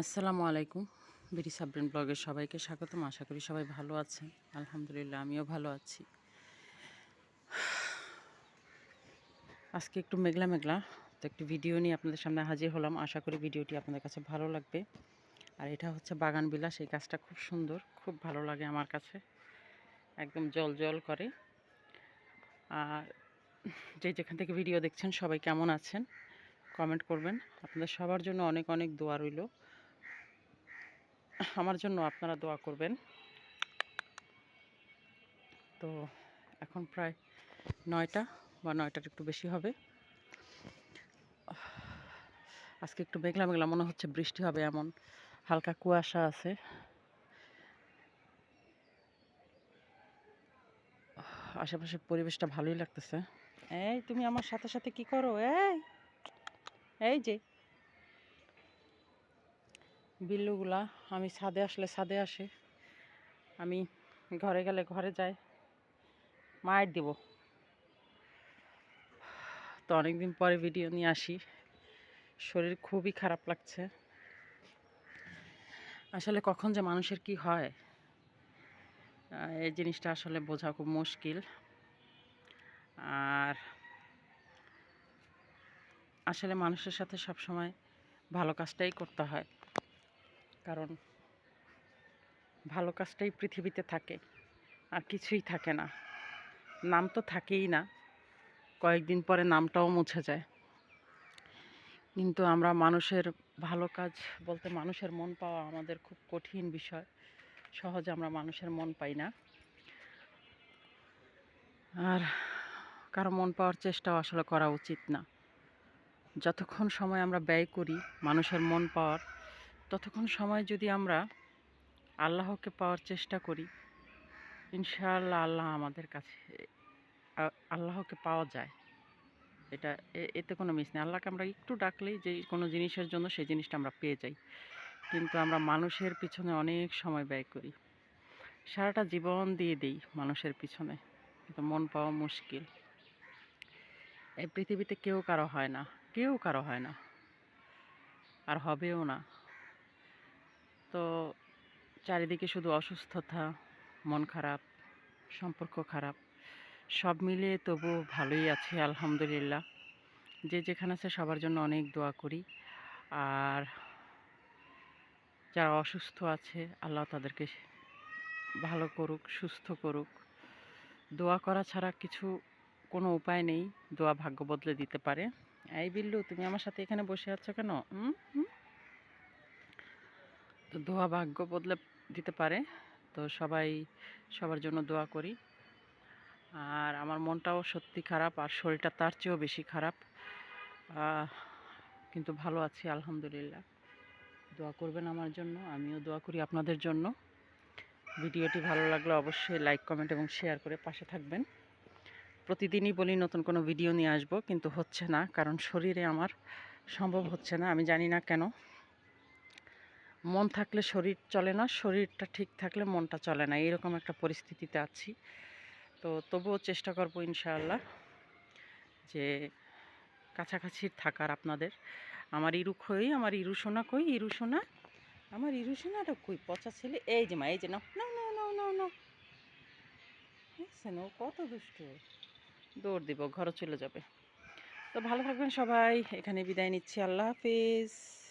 আসসালামু আলাইকুম। বিডি সাবরিন ব্লগের সবাইকে স্বাগতম। আশা করি সবাই ভালো আছেন। আলহামদুলিল্লাহ, আমিও ভালো আছি। আজকে একটু মেঘলা মেঘলা, তো একটি ভিডিও নিয়ে আপনাদের সামনে হাজির হলাম। আশা করি ভিডিওটি আপনাদের কাছে ভালো লাগবে। আর এটা হচ্ছে বাগান বিলাস, এই গাছটা খুব সুন্দর, খুব ভালো লাগে আমার কাছে। একদম জল জল করে। আর যে যেখান থেকে ভিডিও দেখছেন, সবাই কেমন আছেন? কমেন্ট করবেন। আপনাদের সবার জন্য অনেক অনেক দোয়া রইল। আমার জন্য আপনারা দোয়া করবেন। তো এখন প্রায় নয়টা বা নয়টার একটু বেশি হবে। আজকে একটু মেঘলা মেঘলা, মনে হচ্ছে বৃষ্টি হবে এমন। হালকা কুয়াশা আছে। আশেপাশের পরিবেশটা ভালোই লাগতেছে। এই তুমি আমার সাথে সাথে কি করো? এই এই যে। বিল্লুগুলা আমি ছাদে আসলে ছাদে আসে। আমি ঘরে গেলে ঘরে যাই, মায়ের দিব। তো অনেকদিন পরে ভিডিও নিয়ে আসি। শরীর খুবই খারাপ লাগছে। আসলে কখন যে মানুষের কি হয় এই জিনিসটা আসলে বোঝা খুব মুশকিল। আর আসলে মানুষের সাথে সব সময় ভালো কাজটাই করতে হয়। কারণ ভালো কাজটাই পৃথিবীতে থাকে, আর কিছুই থাকে না। নাম তো থাকেই না, কয়েকদিন পরে নামটাও মুছে যায়। কিন্তু আমরা মানুষের ভালো কাজ বলতে মানুষের মন পাওয়া আমাদের খুব কঠিন বিষয়। সহজে আমরা মানুষের মন পাই না। আর কারও মন পাওয়ার চেষ্টাও আসলে করা উচিত না। যতক্ষণ সময় আমরা ব্যয় করি, মানুষের মন পাওয়ার ততক্ষণ সময় যদি আমরা আল্লাহকে পাওয়ার চেষ্টা করি, ইনশাআল্লাহ আল্লাহ আমাদের কাছে আল্লাহকে পাওয়া যায়। এটা এতে কোনো মিস নেই। আল্লাহকে আমরা একটু ডাকলেই যে কোনো জিনিসের জন্য সেই জিনিসটা আমরা পেয়ে যাই। কিন্তু আমরা মানুষের পিছনে অনেক সময় ব্যয় করি। সারাটা জীবন দিয়ে দিই মানুষের পিছনে। কিন্তু মন পাওয়া মুশকিল। এই পৃথিবীতে কেউ কারও হয় না। কেউ কারও হয় না। আর হবেও না। তো চারিদিকে শুধু অসুস্থতা, মন খারাপ, সম্পর্ক খারাপ, সব মিলিয়ে তবু ভালোই আছে, আলহামদুলিল্লাহ। যে যেখানে আছে সবার জন্য অনেক দোয়া করি। আর যারা অসুস্থ আছে, আল্লাহ তাদেরকে ভালো করুক, সুস্থ করুক। দোয়া করা ছাড়া কিছু, কোনো উপায় নেই। দোয়া ভাগ্য বদলে দিতে পারে। এই বিল্লু, তুমি আমার সাথে এখানে বসে আছো কেন? হুম হুম? দোয়া ভাগ্য বদলে দিতে পারে। তো সবাই সবার জন্য দোয়া করি। আর আমার মনটাও সত্যি খারাপ আর শরীরটা তার চেয়েও বেশি খারাপ। কিন্তু ভালো আছি, আলহামদুলিল্লাহ। দোয়া করবেন আমার জন্য, আমিও দোয়া করি আপনাদের জন্য। ভিডিওটি ভালো লাগলে অবশ্যই লাইক, কমেন্ট এবং শেয়ার করে পাশে থাকবেন। প্রতিদিনই বলি, নতুন কোনো ভিডিও নিয়ে আসব, কিন্তু হচ্ছে না, কারণ শরীরে আমার সম্ভব হচ্ছে না, আমি জানি না কেন। মন থাকলে শরীর চলে না, শরীরটা ঠিক থাকলে মনটা চলে না। এরকম একটা পরিস্থিতিতে আছি। তো তবুও চেষ্টা করব ইনশাআল্লাহ যে কাছাকাছি থাকার আপনাদের। আমার ইরু কই আমার ইরু সোনা কই? ইরু সোনা? আমার ইরু সোনাটা কই? পচা ছেলে? এই যে মা, এই যে নাও। নাও নাও নাও নাও নাও। দেখছেন ও কত দুষ্ট। দৌড় দিব, ঘরে চলে যাবে। তো ভালো থাকবেন সবাই। এখানে বিদায় নিচ্ছি। আল্লাহ হাফিজ।